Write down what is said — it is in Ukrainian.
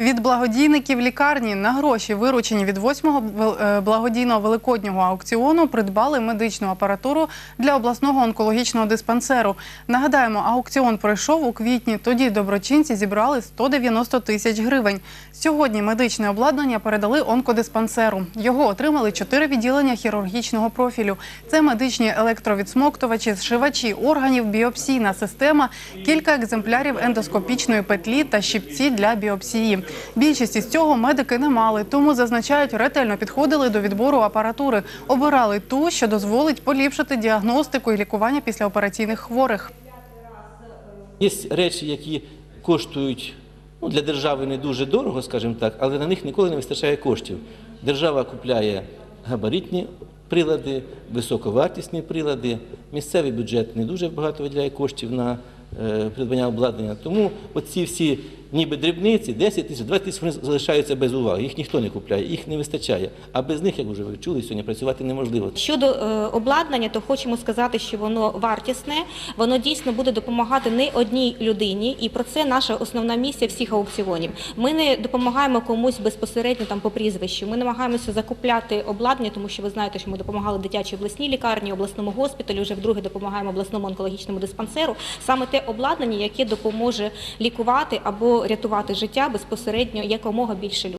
Від благодійників лікарні на гроші, виручені від восьмого вел- е, благодійного великоднього аукціону, придбали медичну апаратуру для обласного онкологічного диспансеру. Нагадаємо, аукціон пройшов у квітні. Тоді доброчинці зібрали 190 тисяч гривень. Сьогодні медичне обладнання передали онкодиспансеру. Його отримали чотири відділення хірургічного профілю. Це медичні електровідсмоктувачі, зшивачі органів, біопсійна система, кілька екземплярів ендоскопічної петлі та щипці для біопсії. Більшість із цього медики не мали, тому зазначають, ретельно підходили до відбору апаратури. Обирали ту, що дозволить поліпшити діагностику і лікування післяопераційних хворих. Є речі, які коштують ну, для держави не дуже дорого, скажімо так, але на них ніколи не вистачає коштів. Держава купляє габаритні прилади, високовартісні прилади. Місцевий бюджет не дуже багато виділяє коштів на е, придбання обладнання. Тому оці всі ніби дрібниці, 10 тисяч, 20 тисяч, вони залишаються без уваги. Їх ніхто не купляє, їх не вистачає. А без них, як вже ви чули, сьогодні працювати неможливо. Щодо е, обладнання, то хочемо сказати, що воно вартісне, воно дійсно буде допомагати не одній людині, і про це наша основна місія всіх аукціонів. Ми не допомагаємо комусь безпосередньо там по прізвищу. Ми намагаємося закупляти обладнання, тому що ви знаєте, що ми допомагали дитячій обласній лікарні, обласному госпіталю. Вже вдруге допомагаємо обласному онкологічному диспансеру. Саме те обладнання, яке допоможе лікувати або рятувати життя безпосередньо якомога більше людей.